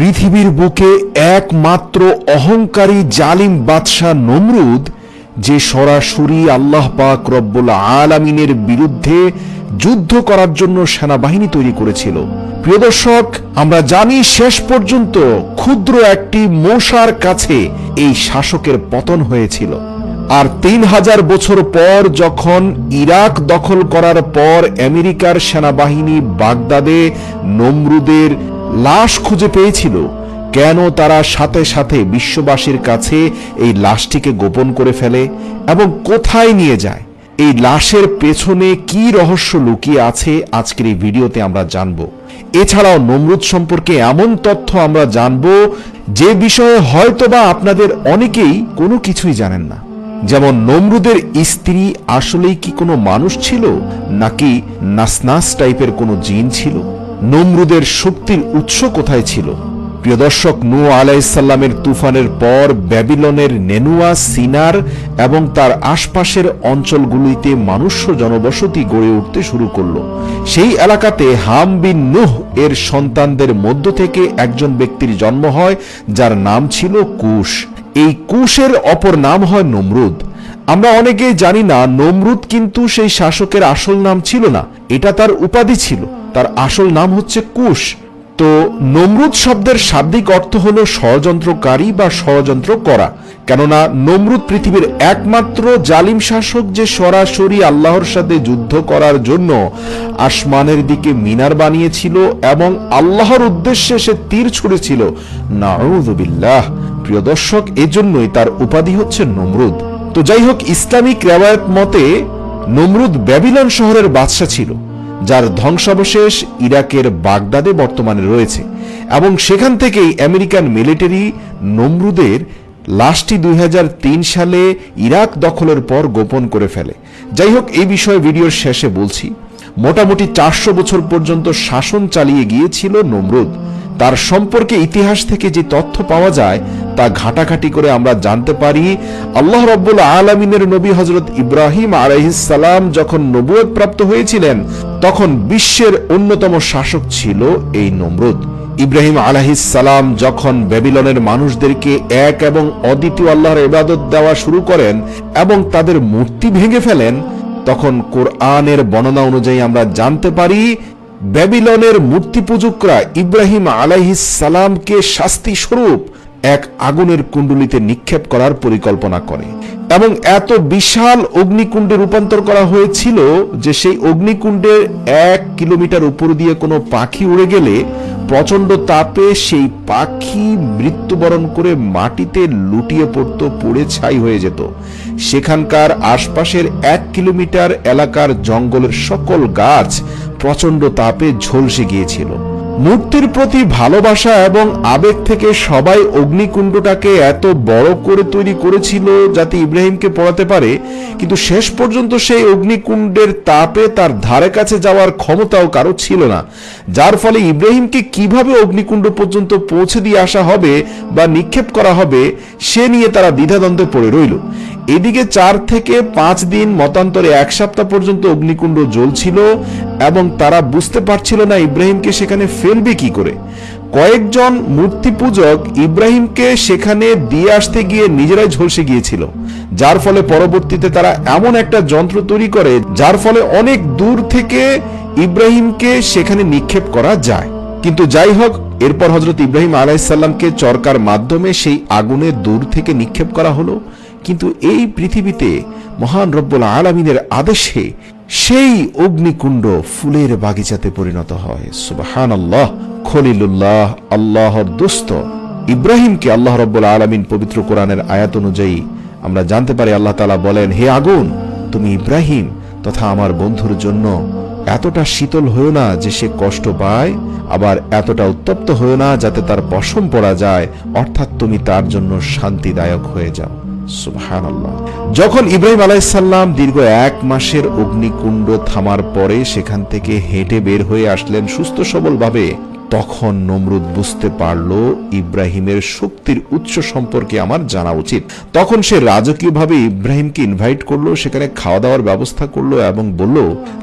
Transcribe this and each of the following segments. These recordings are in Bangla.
পৃথিবীর বুকে একমাত্র অহংকারী জালিম বাদশাহ নমরুদ, যে সরাসরি আল্লাহ পাক রব্বুল আলামিনের বিরুদ্ধে যুদ্ধ করার জন্য সেনাবাহিনী তৈরি করেছিল। প্রিয় দর্শক, আমরা জানি শেষ পর্যন্ত ক্ষুদ্র একটি মশার কাছে এই শাসকের পতন হয়েছিল। আর তিন হাজার বছর পর যখন ইরাক দখল করার পর আমেরিকার সেনাবাহিনী বাগদাদে নমরুদের লাশ খুঁজে পেয়েছিল। কেন তারা সাথে সাথে বিশ্ববাসীর কাছে এই লাশটিকে গোপন করে ফেলে এবং কোথায় নিয়ে যায়? এই লাশের পেছনে কি রহস্য লুকিয়ে আছে আজকের এই ভিডিওতে আমরা জানব। এছাড়াও নমরুদ সম্পর্কে এমন তথ্য আমরা জানব যে বিষয়ে হয়তোবা আপনাদের অনেকেই কোনো কিছুই জানেন না। যেমন নমরুদের স্ত্রী আসলেই কি কোনো মানুষ ছিল, নাকি নাসনাস টাইপের কোনো জিন ছিল? নমরুদের শক্তির উৎস কোথায় ছিল? প্রিয় দর্শক নু আলাইসাল্লামের তুফানের পর ব্যাবিলনের নেনুয়া, সিনার এবং তার আশপাশের অঞ্চলগুলিতে মানুষ্য জনবসতি গড়ে উঠতে শুরু করল। সেই এলাকাতে হাম বিন নুহ এর সন্তানদের মধ্য থেকে একজন ব্যক্তির জন্ম হয়, যার নাম ছিল কুশ। এই কুশের অপর নাম হয় নমরুদ। আমরা অনেকেই জানি না, নমরুদ কিন্তু সেই শাসকের আসল নাম ছিল না। এটা তার উপাধি ছিল। তার আসল নাম হচ্ছে কুশ। তো নমরুদ শব্দের শাব্দিক অর্থ হলো ষড়যন্ত্রকারী বা ষড়যন্ত্র করা। কেননা নমরুদ পৃথিবীর একমাত্র জালিম শাসক যে সরাসরি আল্লাহর সাথে যুদ্ধ করার জন্য আসমানের দিকে মিনার বানিয়েছিল এবং আল্লাহর উদ্দেশ্যে সে তীর ছুড়েছিল। নাউযুবিল্লাহ। প্রিয় দর্শক, এজন্যই তার উপাধি হচ্ছে নমরুদ। তো যাই হোক, ইসলামিক রেওয়ায়ত মতে নমরুদ ব্যাবিলন শহরের বাদশা ছিল, যার ধ্বংসাবশেষ ইরাকের বাগদাদে বর্তমানে রয়েছে এবং সেখান থেকেই আমেরিকান মিলিটারি নমরুদের লাশটি দুই হাজার তিন সালে ইরাক দখলের পর গোপন করে ফেলে। যাই হোক, এই বিষয়ে ভিডিওর শেষে বলছি, মোটামুটি চারশো বছর পর্যন্ত শাসন চালিয়ে গিয়েছিল নমরুদ। তার সম্পর্কে ইতিহাস থেকে যে তথ্য পাওয়া যায় তা ঘাটাঘাটি করে আমরা জানতে পারি, আল্লাহ রব্বুল আলমিনের নবী হজরত ইব্রাহিম আলহিসাল্লাম যখন নবুয়ত প্রাপ্ত হয়েছিলেন, তখন বিশ্বের অন্যতম শাসক ছিল এই নমরুদ। ইব্রাহিম আলাহিসাল্লাম যখন ব্যাবিলনের মানুষদেরকে এক এবং অদ্বিতীয় আল্লাহর ইবাদত দেওয়া শুরু করেন এবং তাদের মূর্তি ভেঙে ফেলেন, তখন কোরআনের বর্ণনা অনুযায়ী আমরা জানতে পারি, ব্যাবিলনের মূর্তি পূজকরা ইব্রাহিম সালামকে শাস্তি স্বরূপ এক আগুনের কুণ্ডলিতে নিক্ষেপ করার পরিকল্পনা করে। এবং এত বিশাল অগ্নিকুণ্ডে রূপান্তর করা হয়েছিল যে সেই অগ্নিকুণ্ডের এক কিলোমিটার উপর দিয়ে কোনো পাখি উড়ে গেলে প্রচণ্ড তাপে সেই পাখি মৃত্যুবরণ করে মাটিতে লুটিয়ে পড়তো, পড়ে ছাই হয়ে যেত। সেখানকার আশপাশের এক কিলোমিটার এলাকার জঙ্গলের সকল গাছ প্রচণ্ড তাপে ঝলসে গিয়েছিল। মূর্তির প্রতি ভালোবাসা এবং আবেগ থেকে সবাই অগ্নিকুণ্ডটাকে এত বড় করে তৈরি করেছিল যাতে ইব্রাহিমকে পড়াতে পারে, কিন্তু শেষ পর্যন্ত সেই অগ্নিকুণ্ডের তাপে তার ধারে কাছে যাওয়ার ক্ষমতাও কারও ছিল না, যার ফলে ইব্রাহিমকে কীভাবে অগ্নিকুণ্ড পর্যন্ত পৌঁছে দিয়ে আসা হবে বা নিক্ষেপ করা হবে, সে নিয়ে তারা দ্বিধাদ্বন্দ্বে পড়ে রইল। এদিকে চার থেকে পাঁচ দিন মতান্তরে এক সপ্তাহ পর্যন্ত অগ্নিকুণ্ড জ্বলছিল এবং তারা বুঝতে পারছিল না ইব্রাহিমকে সেখানে ফেলবে কি করে। কয়েকজন মূর্তি পূজক ইব্রাহিমকে সেখানে দিয়ে আসতে গিয়ে নিজেরাই ঝলসে গিয়েছিল, যার ফলে পরবর্তীতে তারা এমন একটা যন্ত্র তৈরি করে, যার ফলে অনেক দূর থেকে ইব্রাহিমকে সেখানে নিক্ষেপ করা যায়। কিন্তু যাই হোক, এরপর হজরত ইব্রাহিম আলাইসাল্লামকে চরকার মাধ্যমে সেই আগুনে দূর থেকে নিক্ষেপ করা হলো। কিন্তু এই পৃথিবীতে মহান রব্বুল আলমিনের আদেশে সেই অগ্নিকুণ্ড ফুলের বাগিচাতে পরিণত হয়। সুবাহান আল্লাহ খলিলুল্লাহ, আল্লাহর দোস্ত। ইব্রাহিমকে আল্লাহ রব্বুল আলমিন পবিত্র কোরআনের আয়াত অনুযায়ী আমরা জানতে পারি, আল্লাহ তালা বলেন, হে আগুন, তুমি ইব্রাহিম তথা আমার বন্ধুর জন্য এতটা শীতল হয়েও না যে সে কষ্ট পায়, আবার এতটা উত্তপ্ত হয়েও না যাতে তার পশম পড়া যায়, অর্থাৎ তুমি তার জন্য শান্তিদায়ক হয়ে যাও। যখন ইব্রাহিম আলাইসাল্লাম দীর্ঘ এক মাসের অগ্নিকুণ্ড থামার পরে সেখান থেকে হেঁটে বের হয়ে আসলেন সুস্থ সবলভাবে, তখন নমরুদ বুঝতে পারল ইব্রাহিমের শক্তির উৎস সম্পর্কে আমার জানা উচিত। তখন সে রাজকীয়ভাবে ইব্রাহিমকে ইনভাইট করল, সেখানে খাওয়া দাওয়ার ব্যবস্থা করল এবং বলল,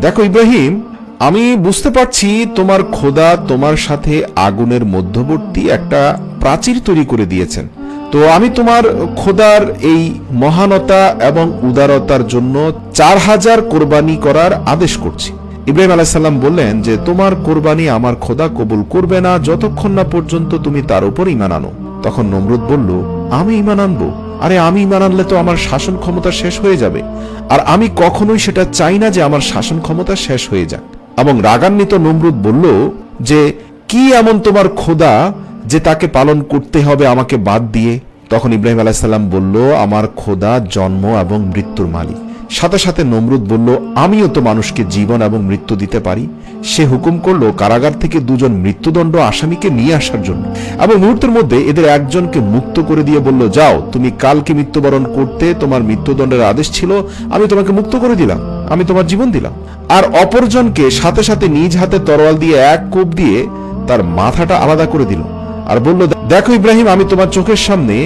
দেখো ইব্রাহিম, আমি বুঝতে পারছি তোমার খোদা তোমার সাথে আগুনের মধ্যবর্তী একটা প্রাচীর তৈরি করে দিয়েছেন। তো আমি তোমার খোদার এই মহানতা এবং উদারতার জন্য চার হাজার কোরবানি করার আদেশ করছি। ইব্রাহিম আলাইসাল্লাম বললেন যে, তোমার কোরবানি আমার খোদা কবুল করবে না যতক্ষণ না পর্যন্ত তুমি তার উপর ইমান আনো। তখন নমরুদ বলল, আমি ইমান আনব? আরে, আমি ইমান আনলে তো আমার শাসন ক্ষমতা শেষ হয়ে যাবে। আর আমি কখনোই সেটা চাই না যে আমার শাসন ক্ষমতা শেষ হয়ে যাক। এবং রাগান্বিত নমরুদ বলল যে, কি এমন তোমার খোদা যে তাকে পালন করতে হবে আমাকে বাদ দিয়ে, তখন ইব্রাহিম আলাইসাল্লাম বলল, আমার খোদা, জন্ম এবং মৃত্যুর মালিক। সাথে সাথে নমরুদ বলল, আমিও তো মানুষকে জীবন এবং মৃত্যু দিতে পারি। সে হুকুম করল, কারাগার থেকে দুজন মৃত্যুদণ্ড আসামিকে নিয়ে আসার জন্য। এবং মুহূর্তের মধ্যে এদের একজনকে মুক্ত করে দিয়ে বলল, যাও, তুমি কালকে মৃত্যুবরণ করতে তোমার মৃত্যুদণ্ডের আদেশ ছিল, আমি তোমাকে মুক্ত করে দিলাম, আমি তোমার জীবন দিলাম। আর অপরজনকে সাথে সাথে নিজ হাতে তরোয়াল দিয়ে এক কোপ দিয়ে তার মাথাটা আলাদা করে দিল। আর বলল দেখো ইব্রাহিম, আমি তোমার চোখের সামনে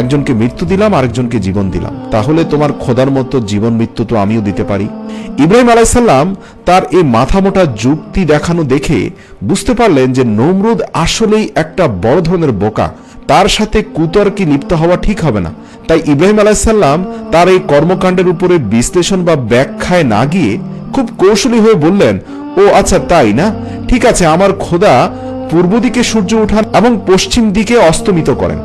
একজনকে মৃত্যু দিলাম, আরেকজনকে জীবন দিলাম। তাহলে তোমার খোদার মতো জীবন মৃত্যু তো আমিও দিতে পারি। ইব্রাহিম আলাইসাল্লাম তার এই মাথা মোটা যুক্তি দেখানো দেখে বুঝতে পারলেন যে নমরুদ আসলেই একটা বড় ধরনের বোকা। তার সাথে কুতর্কে লিপ্ত হওয়া ঠিক হবে না। তাই ইব্রাহিম আলাইসাল্লাম তার এই কর্মকাণ্ডের উপরে বিশ্লেষণ বা ব্যাখ্যায় না গিয়ে খুব কৌশলী হয়ে বললেন, ও আচ্ছা তাই না? ঠিক আছে, আমার খোদা পূর্ব দিকে সূর্য উঠান এবং পশ্চিম দিকে অস্তমিত করেন।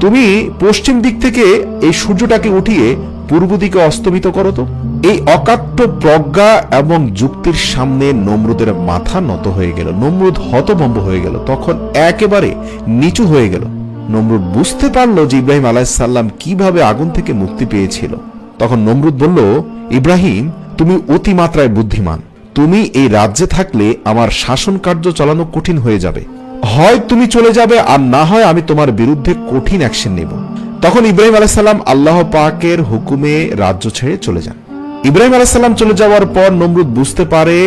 তুমি পশ্চিম দিক থেকে এই সূর্যটাকে উঠিয়ে পূর্ব দিকে অস্তমিত করো তো। এই অকাট্য প্রজ্ঞা এবং যুক্তির সামনে নমরুদের মাথা নত হয়ে গেল, নমরুদ হতভম্ব হয়ে গেল, তখন একেবারে নিচু হয়ে গেল। নমরুদ বুঝতে পারল যে ইব্রাহিম আলাইসাল্লাম কীভাবে আগুন থেকে মুক্তি পেয়েছিল। তখন নমরুদ বলল, ইব্রাহিম, তুমি অতিমাত্রায় বুদ্ধিমান। তুমি এই রাজ্যে থাকলে আমার শাসন কার্য চালানো কঠিন হয়ে যাবে। হয় তুমি চলে যাবে, আর না হয় আমি তোমার বিরুদ্ধে কঠিন অ্যাকশন নেব। তখন ইব্রাহিম আলাইসাল্লাম আল্লাহ পাকের হুকুমে রাজ্য ছেড়ে চলে যান। ইব্রাহিম আলাইসাল্লাম চলে যাওয়ার পর নমরুদ বুঝতে পারে,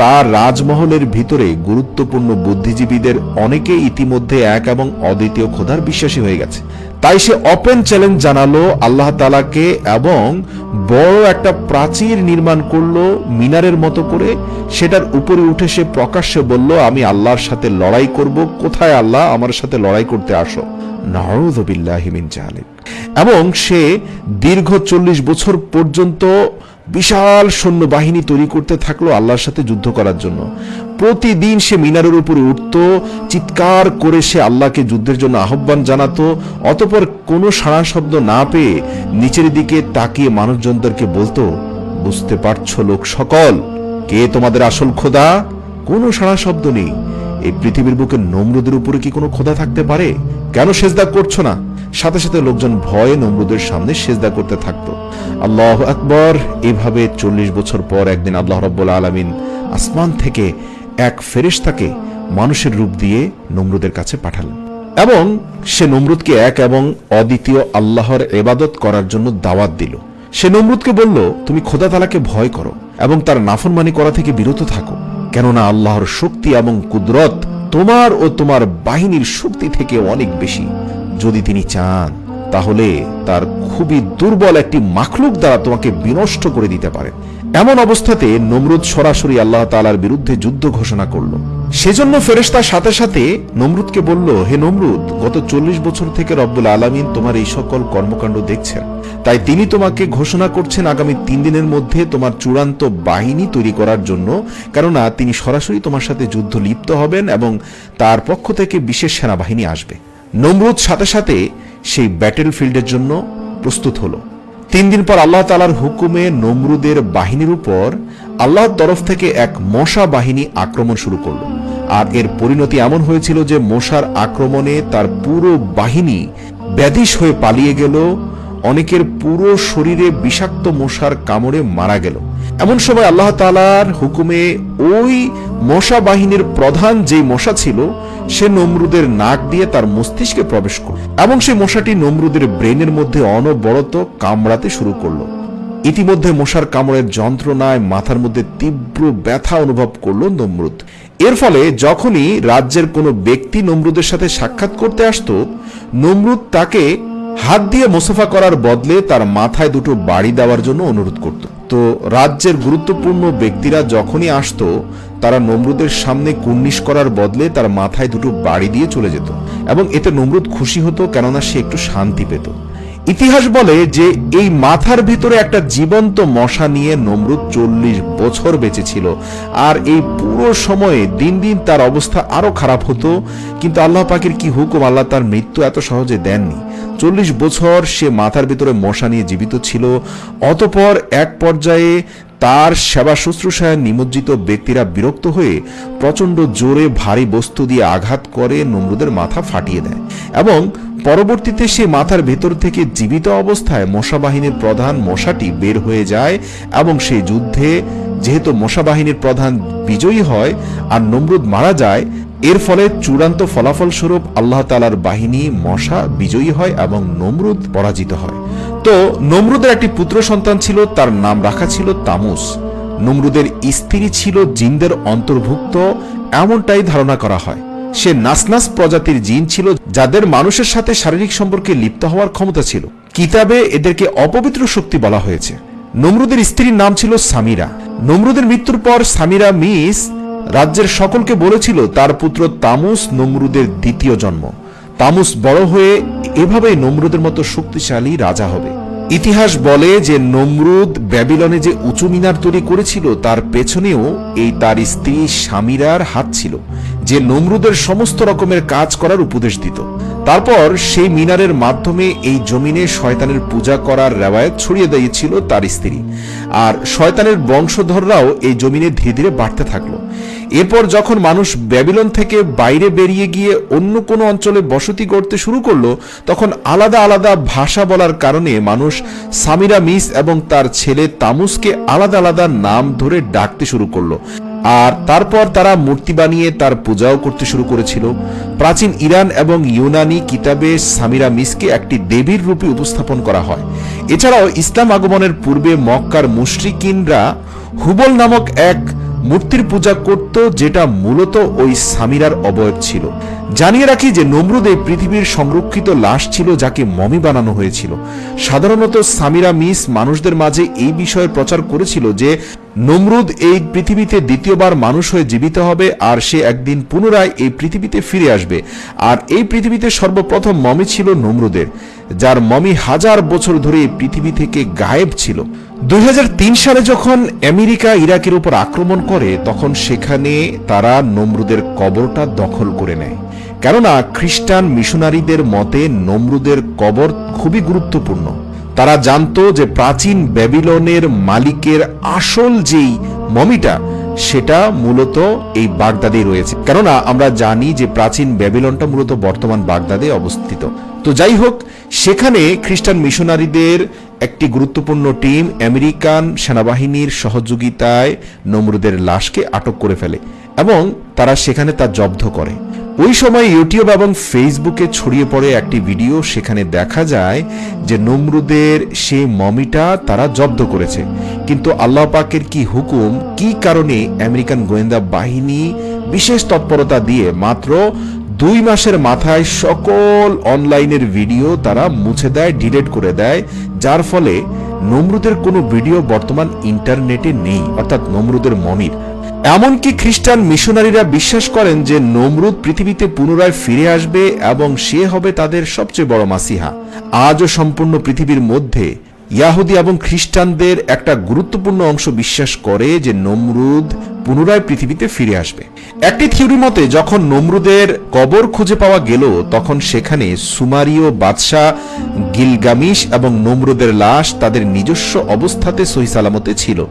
তার রাজমহলের ভিতরে গুরুত্বপূর্ণ বুদ্ধিজীবীদের অনেকে ইতিমধ্যে এক এবং অদ্বিতীয় খোদার বিশ্বাসী হয়ে গেছে। তাই সে ওপেন চ্যালেঞ্জ জানালো আল্লাহ তালাকে এবং বড় একটা প্রাচীর নির্মাণ করল মিনারের মতো করে। সেটার উপরে উঠে সে প্রকাশ্যে বলল, আমি আল্লাহর সাথে লড়াই করব। কোথায় আল্লাহ? আমার সাথে লড়াই করতে আসো। নাউযুবিল্লাহিমিন জাহালিক। এবং সে দীর্ঘ চল্লিশ বছর পর্যন্ত বিশাল সৈন্য বাহিনী তৈরি করতে থাকল আল্লাহর সাথে যুদ্ধ করার জন্য। প্রতিদিন সে মিনারের উপরে উঠত, চিৎকার করে সে আল্লাহকে যুদ্ধের জন্য আহ্বান জানাতো, অতপর কোনো সাড়া শব্দ না পেয়ে নিচের দিকে তাকিয়ে মানুষজনদেরকে বলতো, বুঝতে পারছ লোক সকল, কে তোমাদের আসল খোদা? কোনো সাড়া শব্দ নেই। এই পৃথিবীর বুকে নমরুদের উপরে কি কোনো খোদা থাকতে পারে? কেন সেজদা করছ না? সাথে সাথে লোকজন ভয়ে নমরুদের সামনে সেজদা করতে থাকতো। আল্লাহ আকবর, এভাবে চল্লিশ বছর পর একদিন আল্লাহ রব্বুল আলমিন আসমান থেকে এক ফেরেশতাকে মানুষের রূপ দিয়ে নমরুদের কাছে পাঠালেন এবং সে নমরুদকে এক এবং অদ্বিতীয় আল্লাহর এবাদত করার জন্য দাওয়াত দিল। সে নমরুদকে বলল, তুমি খোদা তালাকে ভয় করো এবং তার নাফরমানি করা থেকে বিরত থাকো। কেননা আল্লাহর শক্তি এবং কুদরত তোমার ও তোমার বাহিনীর শক্তি থেকে অনেক বেশি। যদি তিনি চান, তাহলে তার খুবই দুর্বল একটি মাখলুক দ্বারা তোমাকে বিনষ্ট করে দিতে পারে। এমন অবস্থাতে নমরুদ সরাসরি আল্লাহ তালার বিরুদ্ধে যুদ্ধ ঘোষণা করল। সেজন্য ফেরেশতার সাথে সাথে নমরুদকে বলল, হে নমরুদ, গত চল্লিশ বছর থেকে রব্বুল আলমিন তোমার এই সকল কর্মকাণ্ড দেখছেন। তাই তিনি তোমাকে ঘোষণা করছেন আগামী তিন দিনের মধ্যে তোমার চূড়ান্ত বাহিনী তৈরি করার জন্য, কেননা তিনি সরাসরি তোমার সাথে যুদ্ধ লিপ্ত হবেন এবং তার পক্ষ থেকে বিশেষ সেনাবাহিনী আসবে। নমরুদ সাথে সাথে সেই ব্যাটেল ফিল্ডের জন্য প্রস্তুত হলো। তিন দিন পর আল্লাহ তালার হুকুমে নমরুদের বাহিনীর উপর আল্লাহর তরফ থেকে এক মশা বাহিনী আক্রমণ শুরু করল। আর এর পরিণতি এমন হয়েছিল যে মশার আক্রমণে তার পুরো বাহিনী ব্যাধিস হয়ে পালিয়ে গেল অনেকের পুরো শরীরে বিষাক্ত মশার কামড়ে মারা গেল। এমন সময় আল্লাহ তালার হুকুমে ওই মশা বাহিনীর প্রধান যেই মশা ছিল, সে নমরুদের নাক দিয়ে তার মস্তিষ্কে প্রবেশ করল। এবং সেই মশাটি নমরুদের ব্রেনের মধ্যে অনবরত কামড়াতে শুরু করল। ইতিমধ্যে মশার কামড়ের যন্ত্রণায় মাথার মধ্যে তীব্র ব্যথা অনুভব করল নমরুদ। এর ফলে যখনই রাজ্যের কোনো ব্যক্তি নমরুদের সাথে সাক্ষাৎ করতে আসতো, নমরুদ তাকে হাত দিয়ে মোসাফা করার বদলে তার মাথায় দুটো বাড়ি দেওয়ার জন্য অনুরোধ করত। তো রাজ্যের গুরুত্বপূর্ণ ব্যক্তিরা যখনই আসত, তারা নমরুদের সামনে কুর্নিশ করার বদলে তার মাথায় দুটো বাড়ি দিয়ে চলে যেত। এবং এতে নমরুদ খুশি হতো কেননা সে একটু শান্তি পেত। ইতিহাস বলে যে এই মাথার ভিতরে একটা জীবন্ত মশা নিয়ে নমরুদ চল্লিশ বছর বেঁচেছিল। আর এই পুরো সময়ে দিন দিন তার অবস্থা আরও খারাপ হতো। কিন্তু আল্লাহ পাকের কি হুকুম? আল্লাহ তার মৃত্যু এত সহজে দেননি। চল্লিশ বছর সে মাথার ভিতরে মশা নিয়ে জীবিত ছিল। অতপর এক পর্যায়ে তার সেবা শুশ্রূষায় নিমজ্জিত ব্যক্তিরা বিরক্ত হয়ে প্রচণ্ড জোরে ভারী বস্তু দিয়ে আঘাত করে নমরুদের মাথা ফাটিয়ে দেয় এবং পরবর্তীতে সে মাথার ভেতর থেকে জীবিত অবস্থায় মশা বাহিনীর প্রধান মশাটি বের হয়ে যায় এবং সেই যুদ্ধে, যেহেতু মশা বাহিনীর প্রধান বিজয়ী হয় আর নমরুদ মারা যায় এর ফলে চূড়ান্ত ফলাফল স্বরূপ আল্লাহ তালার বাহিনী মশা বিজয়ী হয় এবং নমরুদ পরাজিত হয়। তো নমরুদের একটি পুত্র সন্তান ছিল, তার নাম রাখা ছিল তামুস। নমরুদের স্ত্রী ছিল জিনদের অন্তর্ভুক্ত, এমনটাই ধারণা করা হয়। সে নাসনাস প্রজাতির জিন ছিল, যাদের মানুষের সাথে শারীরিক সম্পর্কে লিপ্ত হওয়ার ক্ষমতা ছিল। কিতাবে এদেরকে অপবিত্র শক্তি বলা হয়েছে। নমরুদের স্ত্রীর নাম ছিল সামিরা। নমরুদের মৃত্যুর পর সামিরা মিস রাজ্যের সকলকে বলেছিল, তার পুত্র তামুস নমরুদের দ্বিতীয় জন্ম। তামুস বড় হয়ে এভাবেই নমরুদের মতো শক্তিশালী রাজা হবে। ইতিহাস বলে যে, নমরুদ ব্যাবিলনে যে উঁচু মিনার তৈরি করেছিল, তার পেছনেও এই তার স্ত্রী স্বামীরার হাত ছিল, যে নমরুদের সমস্ত রকমের কাজ করার উপদেশ দিত। তারপর সেই মিনারের মাধ্যমে এই জমিনে শয়তানের পূজা করার রেওয়ায়ত ছড়িয়ে দিয়েছিল তার স্ত্রী। আর শয়তানের বংশধররাও এই জমিনে ধীরে ধীরে বাড়তে থাকল। এরপর যখন মানুষ ব্যাবিলন থেকে বাইরে বেরিয়ে গিয়ে অন্য কোনো অঞ্চলে বসতি করতে শুরু করল, তখন আলাদা আলাদা ভাষা বলার কারণে মানুষ সামিরা মিস এবং তার ছেলে তামুসকে আলাদা আলাদা নাম ধরে ডাকতে শুরু করল। আর তারপর তারা মূর্তি বানিয়ে তার পূজাও করতে শুরু করেছিল। প্রাচীন ইরান এবং ইউনানি কিতাবে সামিরা মিসকে একটি দেবীর রূপে উপস্থাপন করা হয়। এছাড়াও ইসলাম আগমনের পূর্বে মক্কার মুশরিকিনরা হুবল নামক এক মূর্তির পূজা করত যেটা মূলত ওই সামিরার অবয়ব ছিল। জানিয়ে রাখি যে নমরুদ এই পৃথিবীর সংরক্ষিত লাশ ছিল যাকে মমি বানানো হয়েছিল। সাধারণত সামিরা মিস, মানুষদের মাঝে এই বিষয়ে প্রচার করেছিল যে নমরুদ এই পৃথিবীতে দ্বিতীয়বার মানুষ হয়ে জীবিত হবে আর সে একদিন পুনরায় এই পৃথিবীতে ফিরে আসবে। আর এই পৃথিবীতে সর্বপ্রথম মমি ছিল নমরুদের, যার মমি হাজার বছর ধরে এই পৃথিবী থেকে গায়েব ছিল। সালে যখন আমেরিকা ইরাকের উপর আক্রমণ করে, তখন সেখানে তারা নমরুদের কবরটা দখল করে নেয়। কেননা, খ্রিস্টান মিশনারিদের মতে নমরুদের কবর খুবই গুরুত্বপূর্ণ। তারা জানতো যে প্রাচীন ব্যাবিলনের মালিকের আসল যেই মমিটা, সেটা মূলত এই বাগদাদে রয়েছে। কেননা, আমরা জানি যে প্রাচীন ব্যাবিলনটা মূলত বর্তমান বাগদাদে অবস্থিত। তো যাই হোক, সেখানে খ্রিস্টান মিশনারিদের একটি গুরুত্বপূর্ণ টিম আমেরিকান সেনাবাহিনীর সহযোগিতায় নমরুদের লাশকে আটক করে ফেলে এবং তারা সেখানে তা জব্দ করে। ওই সময় ইউটিউব এবং ফেসবুকে ছড়িয়ে পড়ে একটি ভিডিও সেখানে দেখা যায় যে নমরুদের সেই মমিটা তারা জব্দ করেছে। কিন্তু আল্লাহ পাকের কি হুকুম, কি কারণে আমেরিকান গোয়েন্দা বাহিনী বিশেষ তৎপরতা দিয়ে মাত্র দুই মাসের মাথায় সকল অনলাইনের ভিডিও তারা মুছে দেয়, ডিলিট করে দেয়, যার ফলে নমরুদের কোনো ভিডিও বর্তমান ইন্টারনেটে নেই, অর্থাৎ নমরুদের মমির এমনকি খ্রিস্টান মিশনারিরা বিশ্বাস করেন যে নমরুদ পৃথিবীতে পুনরায় ফিরে আসবে এবং সে হবে তাদের সবচেয়ে বড় মাসিহা। আজও সম্পূর্ণ পৃথিবীর মধ্যে ইয়াহুদি এবং খ্রিস্টানদের একটা গুরুত্বপূর্ণ অংশ বিশ্বাস করে যে নমরুদ পুনরায় পৃথিবীতে ফিরে আসবে। একটি থিওরি মতে, যখন নমরুদের কবর খুঁজে পাওয়া গেল, তখন সেখানে সুমারীয় বাদশাহ গিলগামিশ এবং নমরুদের লাশ তাদের নিজস্ব অবস্থাতে সহি সালামতে ছিল।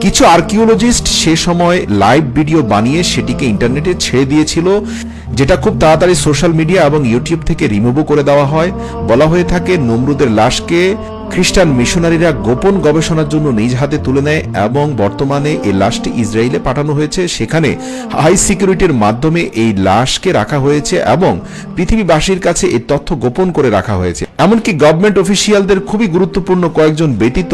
কিছু আর্কিওলজিস্ট সে সময় লাইভ ভিডিও বানিয়ে সেটিকে ইন্টারনেটে ছেড়ে দিয়েছিল, যেটা খুব তাড়াতাড়ি সোশ্যাল মিডিয়া এবং ইউটিউব থেকে রিমুভও করে দেওয়া হয়। বলা হয়ে থাকে, নমরুদের লাশকে খ্রিস্টান মিশনারিরা গোপন গবেষণার জন্য নিজ হাতে তুলে নেয় এবং বর্তমানে এই লাশটি ইসরায়েলে পাঠানো হয়েছে। সেখানে হাই সিকিউরিটির মাধ্যমে এই লাশকে রাখা হয়েছে এবং পৃথিবীবাসীর কাছে এই তথ্য গোপন করে রাখা হয়েছে। এমনকি গভর্নমেন্ট অফিসিয়ালদের খুবই গুরুত্বপূর্ণ কয়েকজন ব্যতীত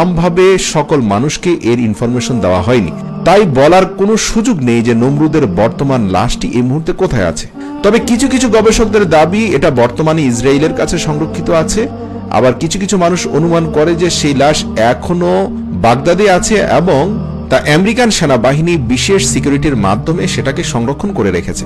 আমভাবে সকল মানুষকে এর ইনফরমেশন দেওয়া হয়নি। তাই বলার কোনো সুযোগ নেই যে নমরুদের বর্তমান লাশটি এই মুহূর্তে কোথায় আছে। তবে কিছু কিছু গবেষকদের দাবি, এটা বর্তমানে ইসরায়েলের কাছে সংরক্ষিত আছে। আবার কিছু কিছু মানুষ অনুমান করে যে সেই লাশ এখনও বাগদাদে আছে এবং তা আমেরিকান সেনাবাহিনী বিশেষ সিকিউরিটির মাধ্যমে সেটাকে সংরক্ষণ করে রেখেছে।